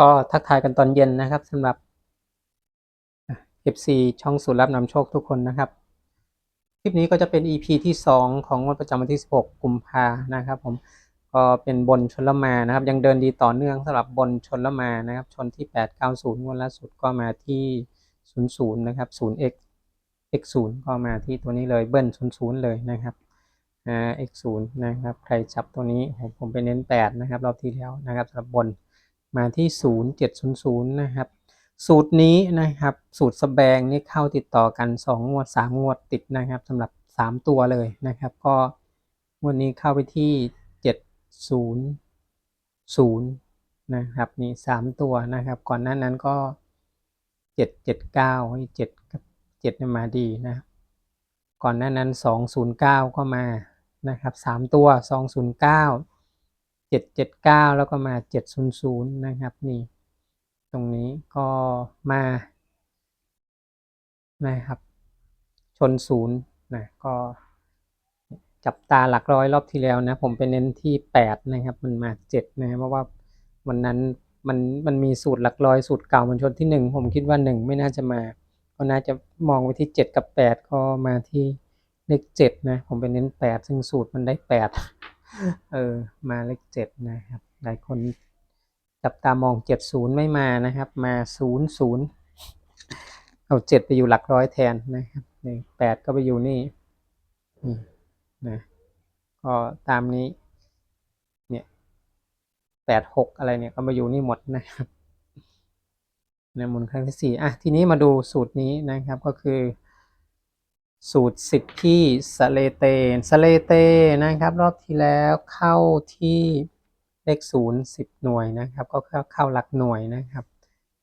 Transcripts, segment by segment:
ก็ทักทายกันตอนเย็นนะครับสำหรับ FC ช่องสูตรรับนำโชคทุกคนนะครับ คลิปนี้ก็จะเป็น EP ที่ 2 ของงวดประจำวันที่ 16 กุมภานะครับผมก็เป็นบนชนละมานะครับ ยังเดินดีต่อเนื่องสำหรับบนชนละมานะครับ ชนที่ 890งวดล่าสุดก็มาที่ 00 นะครับ 0x x 0 ก็มาที่ตัวนี้เลยเบิ้ล00 เลยนะครับอ่า x 0 นะครับ ใครจับตัวนี้ผมผมไปเน้น 8 นะครับ รอบที่แล้วนะครับสำหรับบน มาที่ 0700 นะครับ สูตรนี้นะครับ สูตรสแบงนี่เข้าติดต่อกัน 2 งวด 3 งวดติดนะครับสำหรับ 3 ตัวเลยนะครับ ก็งวดนี้เข้าไปที่ 700 นะครับนี่ 3 ตัวนะครับ ก่อนหน้านั้นก็ 779 7กับ7มาดีนะครับก่อนหน้านั้น 209 ก็มานะครับ 3 ตัว 209 779 แล้วก็มา 700 นะครับนี่ตรงนี้ก็มานะครับชนศูนย์นะก็จับตาหลักร้อยรอบที่แล้วนะผมไปเน้นที่แปดนะครับ มันมาเจ็ดนะเพราะว่าวันนั้นมันมันมีสูตรหลักร้อยสูตรเก่ามันชนที่หนึ่งผมคิดว่าหนึ่งไม่น่าจะมาก็น่าจะมองไปที่เจ็ดกับแปดก็มาที่เลขเจ็ดนะผมไปเน้นแปดซึ่งสูตรมันได้แปด เออ มาเลขเจ็ดนะครับ หลายคนจับตามองเจ็ดศูนย์ไม่มานะครับ มาศูนย์ศูนย์เอาเจ็ดไปอยู่หลักร้อยแทนนะครับหนี่งแปดก็ไปอยู่นี่นะก็ตามนี้ เนี่ยแปดหกอะไรเนี่ยก็มาอยู่นี่หมดนะครับในหมุนครั้งที่สี่อะทีนี้มาดูสูตรนี้นะครับก็คือ สูตรสิบที่สเลเตนสเลเตนะครับ รอบที่แล้วเข้าที่เลขศูนย์สิบหน่วยนะครับ ก็เข้าเข้าหลักหน่วยนะครับ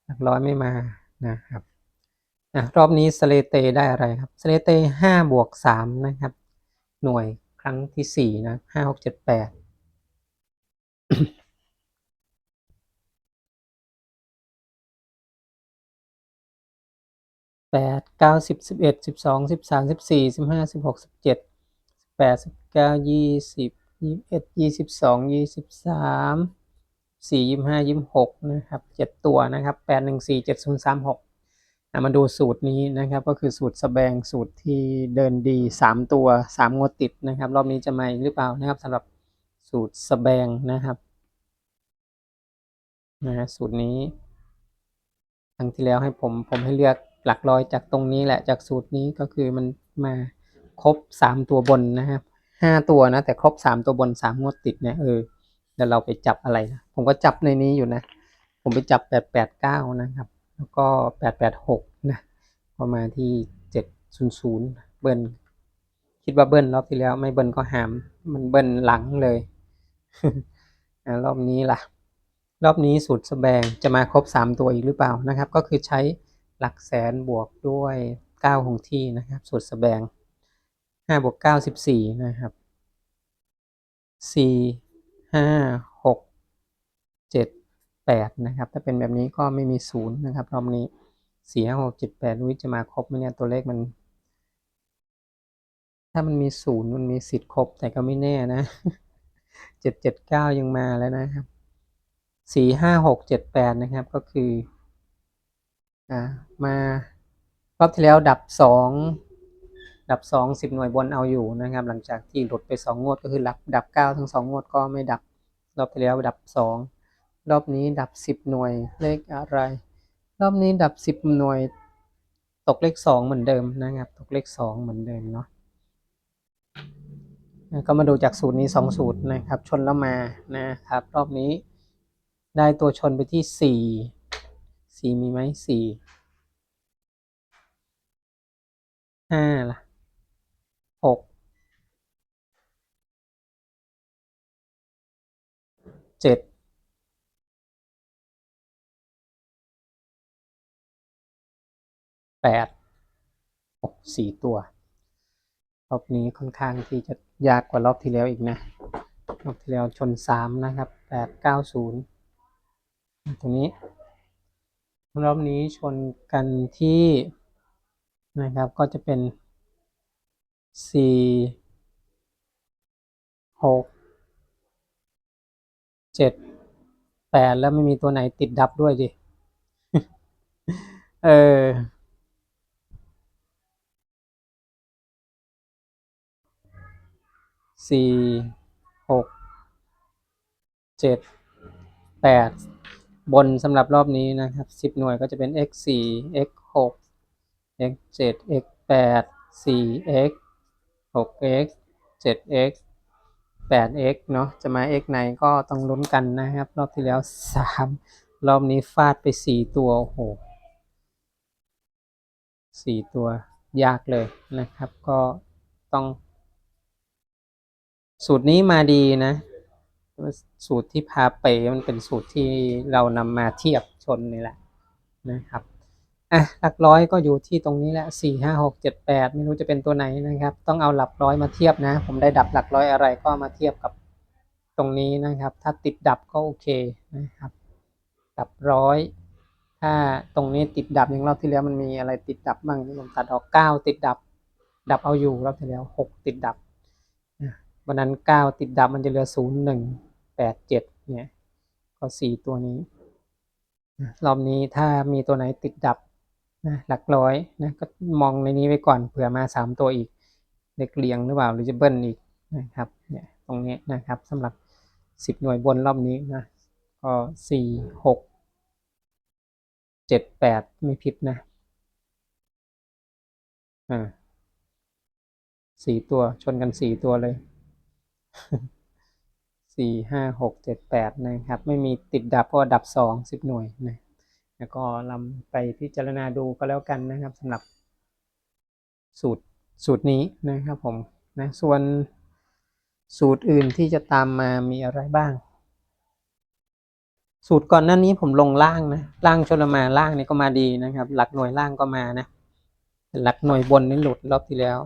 หลักร้อยไม่มานะครับอะรอบนี้สเลเตได้อะไรครับสเลเตห้าบวกสามนะครับ หน่วยครั้งที่สี่นะห้าหกเจ็ดแปด แปดเก้าสิบสิบเอ็ดสิบสองสิบสามสิบสี่สิบห้าสิบหกสิบเจ็ดสิบแปดสิบเก้ายี่สิบยี่สิบเอ็ดยี่สิบสองยี่สิบสามสี่ยี่สิบห้ายี่สิบหกนะครับเจ็ดตัวนะครับแปดหนึ่งสี่เจ็ดศูนย์สามหกมาดูสูตรนี้นะครับก็คือสูตรสแบงสูตรที่เดินดีสามตัวสามงวดติดนะครับ รอบนี้จะมาหรือเปล่านะครับสำหรับสูตรสแบงนะครับนะฮะสูตรนี้ครั้งที่แล้วให้ผมผมให้เลือก หลักร้อยจากตรงนี้แหละจากสูตรนี้ก็คือมันมาครบสามตัวบนนะครับห้าตัวนะ แต่ครบสามตัวบนสามงวดติดเนี่ยเออเดี๋ยวเราไปจับอะไรนะผมก็จับในนี้อยู่นะ ผมไปจับแปดแปดเก้านะครับ แล้วก็แปดแปดหกนะประมาณที่เจ็ดศูนย์ศูนย์เบิ้ลคิดว่าเบิ้ลรอบที่แล้ว ไม่เบิ้ลก็หาม มันเบิ้ลหลังเลยอ่ารอบนี้ล่ะ รอบนี้สูตรสแบงจะมาครบ3ตัวอีกหรือเปล่านะครับ ก็คือใช้ หลักแสนบวกด้วย9คงที่นะครับ สูตรสแบง5บวก9 14 นะครับ 4 5 6 7 8 นะครับ ถ้าเป็นแบบนี้ก็ไม่มีศูนย์นะครับรอบนี้ 4 5 6 7 8 วิจะมาครบไหมเนี่ย ตัวเลขมัน ถ้ามันมีศูนย์มันมีสิทธิ์ครบ แต่ก็ไม่แน่นะ 7 7 9 ยังมาแล้วนะครับสี่ห้าหกเจ็ดแปดนะครับก็คือ อ่า มารอบที่แล้วดับสองดับสองสิบหน่วยบนเอาอยู่นะครับ หลังจากที่หลุดไปสองงวดก็คือดับดับเก้าทั้งสองงวดก็ไม่ดับ รอบที่แล้วดับสองรอบนี้ดับสิบหน่วยเลขอะไร รอบนี้ดับสิบหน่วย ตกเลขสองเหมือนเดิมนะครับ ตกเลขสองเหมือนเดิมเนาะก็มาดูจากสูตรนี้สองสูตรนะครับ ชนแล้วมานะครับ รอบนี้ได้ตัวชนไปที่สี่ สี่มีไหมสี่ห้าล่ะหกเจ็ดแปดหกสี่ตัว รอบนี้ค่อนข้างที่จะยากกว่ารอบที่แล้วอีกนะรอบที่แล้วชนสามนะครับแปดเก้าศูนย์ตรงนี้ รอบนี้ชนกันที่นะครับก็จะเป็นสี่หกเจ็ดแปดแล้วไม่มีตัวไหนติดดับด้วยดิเออสี่หกเจ็ดแปด บนสำหรับรอบนี้นะครับสิบหน่วยก็จะเป็น x สี่ x หก x เจ็ด x แปดสี่ x หก x เจ็ด x แปด x เนาะจะมา x ไหนก็ต้องลุ้นกันนะครับ รอบที่แล้วสามรอบนี้ฟาดไปสี่ตัวโอ้โหสี่ตัวยากเลยนะครับ ก็ต้อง สูตรนี้มาดีนะ สูตรที่พาเปมันเป็นสูตรที่เรานำมาเทียบชนนี่แหละนะครับอะหลักร้อยก็อยู่ที่ตรงนี้แหละสี่ห้าหกเจ็ดแปดไม่รู้จะเป็นตัวไหนนะครับ ต้องเอาหลักร้อยมาเทียบนะ ผมได้ดับหลักร้อยอะไรก็มาเทียบกับตรงนี้นะครับ ถ้าติดดับก็โอเคนะครับ ดับร้อยถ้าตรงนี้ติดดับอย่างรอบที่แล้วมันมีอะไรติดดับบ้างที่ผมตัดออกเก้าติดดับ ดับเอาอยู่รอบที่แล้วหกติดดับ วันนั้นเก้าติดดับมันจะเหลือศูนย์หนึ่งแปดเจ็ดเนี่ย ก็สี่ตัวนี้นะรอบนี้ถ้ามีตัวไหนติดดับนะหลักร้อยนะก็มองในนี้ไว้ก่อนเผื่อมาสามตัวอีกเด็กเรียงหรือเปล่าหรือจะเบิ้ลอีกนะครับเนี่ยตรงนี้นะครับสำหรับสิบหน่วยบนรอบนี้นะก็สี่หกเจ็ดแปดไม่ผิดนะอ่าสี่ตัวชนกันสี่ตัวเลย สี่ห้าหกเจ็ดแปดนะครับ ไม่มีติดดับเพราะว่าดับสองสิบหน่วยนะแล้วก็ลำไปพิจารณาดูก็แล้วกันนะครับสำหรับสูตรสูตรนี้นะครับผมนะส่วนสูตรอื่นที่จะตามมามีอะไรบ้าง สูตรก่อนหน้านี้ผมลงล่างนะล่างชนละมาล่างนี่ก็มาดีนะครับ หลักหน่วยล่างก็มานะหลักหน่วยบนนี่หลุดรอบที่แล้ว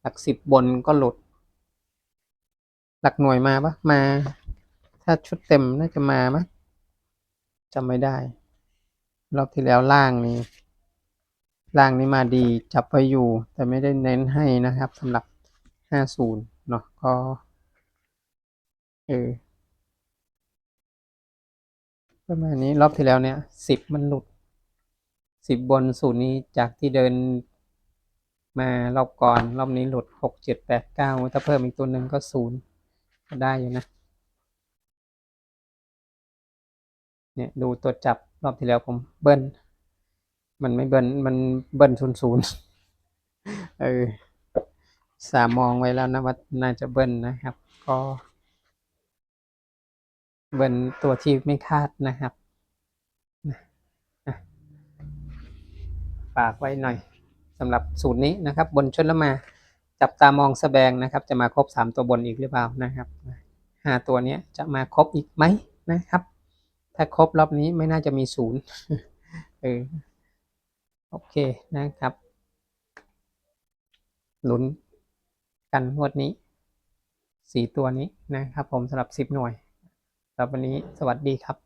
หลักสิบบนก็หลุด หลักหน่วยมาปะมา ถ้าชุดเต็มน่าจะมาไหมจำไม่ได้ รอบที่แล้วล่างนี้ล่างนี้มาดีจับไปอยู่ แต่ไม่ได้เน้นให้นะครับสำหรับห้าศูนย์เนาะก็เออประมาณนี้รอบที่แล้วเนี่ยสิบมันหลุดสิบบนศูนย์นี้จากที่เดินมารอบก่อน รอบนี้หลุดหกเจ็ดแปดเก้าถ้าเพิ่มอีกตัวหนึ่งก็ศูนย์ ได้อยู่นะ เนี่ยดูตัวจับรอบที่แล้วผมเบิ้ล มันไม่เบิ้ล มันเบิ้ลศูนย์ศูนย์เออสามมองไว้แล้วนะว่าน่าจะเบิ้ลนะครับ ก็ เบิ้ลตัวที่ไม่คาดนะครับฝากไว้หน่อยสำหรับสูตรนี้นะครับ บนชนละมา จับตามองสแบงนะครับ จะมาครบสามตัวบนอีกหรือเปล่านะครับห้าตัวนี้จะมาครบอีกไหมนะครับ ถ้าครบรอบนี้ไม่น่าจะมีศูนย์เออโอเคนะครับลุ้นกันงวดนี้สี่ตัวนี้นะครับ ผมสำหรับสิบหน่วยสำหรับวันนี้สวัสดีครับ